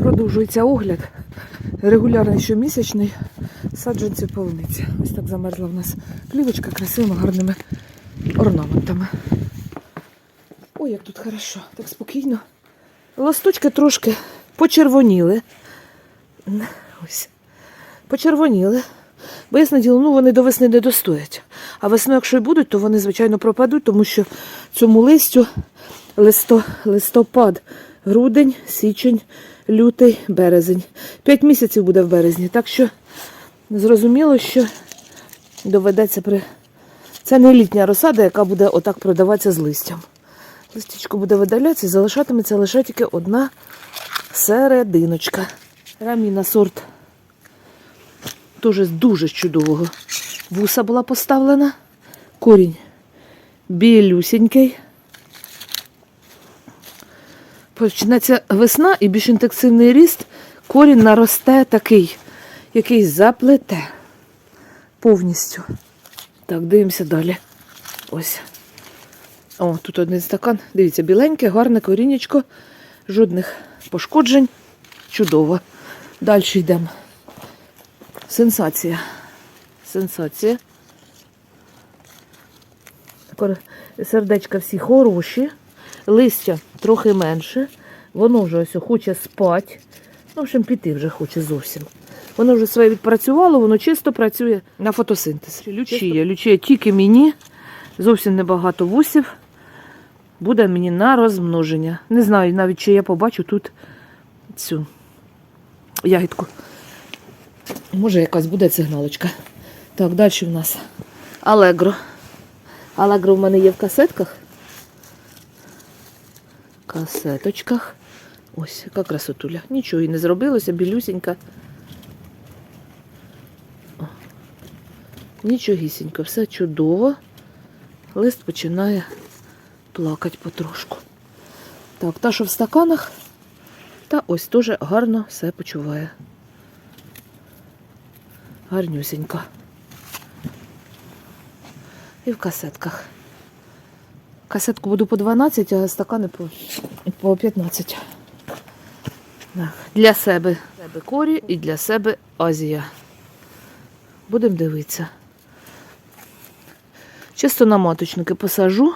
Продовжується огляд. Регулярний щомісячний саджанці полуниці. Ось так замерзла в нас плівочка красивими гарними орнаментами. Ой, як тут хорошо, так спокійно. Ласточки трошки почервоніли. Ось. Почервоніли. Бо ясне діло, ну вони до весни не достоять. А весною, якщо й будуть, то вони, звичайно, пропадуть, тому що цьому листю листо, листопад, грудень, січень, лютий, березень. П'ять місяців буде в березні. Так що зрозуміло, що доведеться при. Це не літня розсада, яка буде отак продаватися з листям. Листічко буде видалятися і залишатиметься лише тільки одна серединочка. Раміна сорт теж дуже чудового вуса була поставлена. Корінь білюсінький. Почнеться весна і більш інтенсивний ріст, корінь наросте такий, який заплете повністю. Так, дивимося далі. Ось. О, тут один стакан. Дивіться, біленьке, гарне корінечко, жодних пошкоджень. Чудово. Далі йдемо. Сенсація. Сенсація. Сердечка всі хороші, листя трохи менше. Воно вже ось хоче спати. Ну, в общем, піти вже хоче зовсім. Воно вже своє відпрацювало, воно чисто працює на фотосинтез. Лючія. Лючія тільки мені. Зовсім небагато вусів. Буде мені на розмноження. Не знаю навіть, чи я побачу тут цю ягідку. Може, якась буде сигналочка. Так, далі в нас Алегро. Алегро в мене є в касетках. Касеточках. Ось, яка красотуля. Нічого і не зробилося, білюсінька. Нічогісінько, все чудово. Лист починає плакати потрошку. Так, та, що в стаканах, та ось теж гарно все почуває. Гарнюсінько. І в касетках. Касетку буду по 12, а стакани по, по 15. Так. Для себе. Себе корі і для себе Азія. Будемо дивитися. Чисто на маточники посажу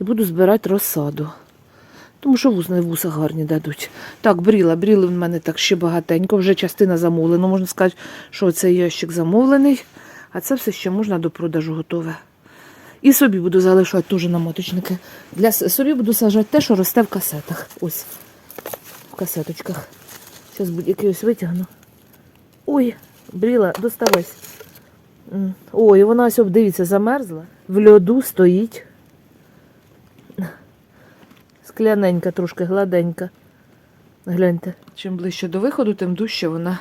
і буду збирати розсаду. Тому що вуз, вуса гарні дадуть. Так, бріла, бріли в мене так ще багатенько, вже частина замовлена. Можна сказати, що цей ящик замовлений, а це все ще можна до продажу готове. І собі буду залишати теж на моточники. Для собі буду сажати те, що росте в касетах. Ось. В касеточках. Зараз будь-який ось витягну. Ой, бріла, доставайся. Ой, вона ось обдивіться, замерзла. В льоду стоїть. Скляненька, трошки гладенька. Гляньте. Чим ближче до виходу, тим дужче вона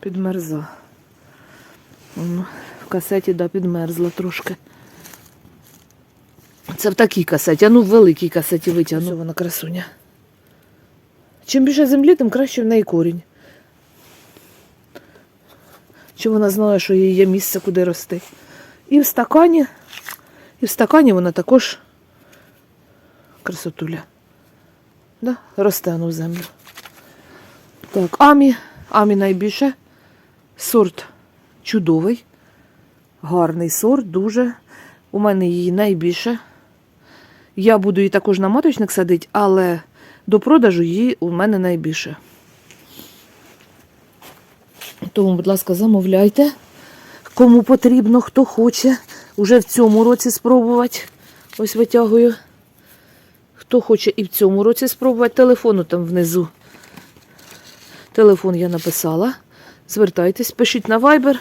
підмерзла. В касеті да, підмерзла трошки. Це в такій касеті, а ну в великій касеті витягну. Вона красуня. Чим більше землі, тим краще в неї корінь. Чи вона знає, що їй є місце, куди рости. І в стакані, і в стакані вона також красотуля. Да? Росте воно в землю. Так, Амі. Амі найбільше. Сорт чудовий. Гарний сорт, дуже. У мене її найбільше. Я буду її також на маточник садити, але до продажу її у мене найбільше. Тому, будь ласка, замовляйте. Кому потрібно, хто хоче. Уже в цьому році спробувати. Ось витягую. Хто хоче і в цьому році спробувати, телефону там внизу. Телефон я написала. Звертайтесь, пишіть на Viber,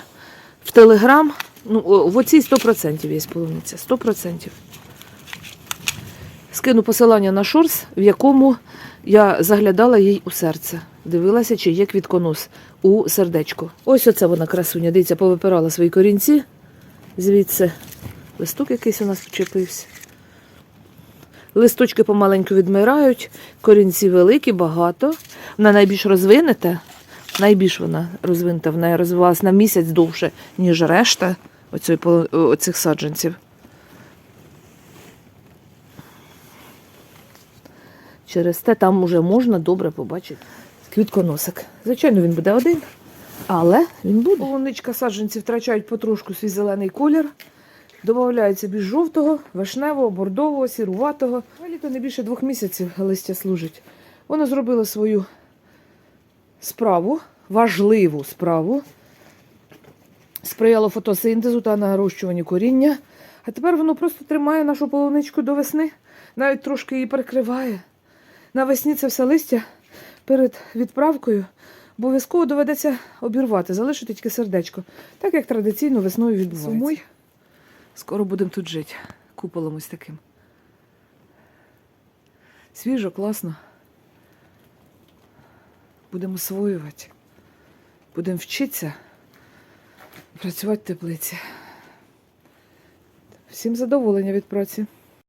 в Telegram. Ну, в оцій 100% є полуниця. 100%. Скину посилання на шорс, в якому я заглядала їй у серце. Дивилася, чи є квітконос у сердечку. Ось оце вона красуня. Дивіться, повипирала свої корінці. Звідси листок якийсь у нас почепився. Листочки помаленьку відмирають, корінці великі, багато. Вона найбільш розвинета. Найбільш вона розвинута, вона розвивалася на місяць довше, ніж решта оцих саджанців. Через те там уже можна добре побачити. Квітконосик. Звичайно, він буде один, але він буде. Полуничка саджанці втрачають потрошку свій зелений колір. Додається більш жовтого, вишневого, бордового, сіруватого. Літо не більше двох місяців листя служить. Воно зробило свою справу, важливу справу. Сприяло фотосинтезу та нарощуванню коріння. А тепер воно просто тримає нашу полуничку до весни, навіть трошки її перекриває. Навесні це все листя перед відправкою обов'язково доведеться обірвати, залишити тільки сердечко, так як традиційно весною відбувається. Сумуй. Скоро будемо тут жити. Куполом ось таким. Свіжо, класно. Будемо освоювати. Будемо вчитися працювати в теплиці. Всім задоволення від праці.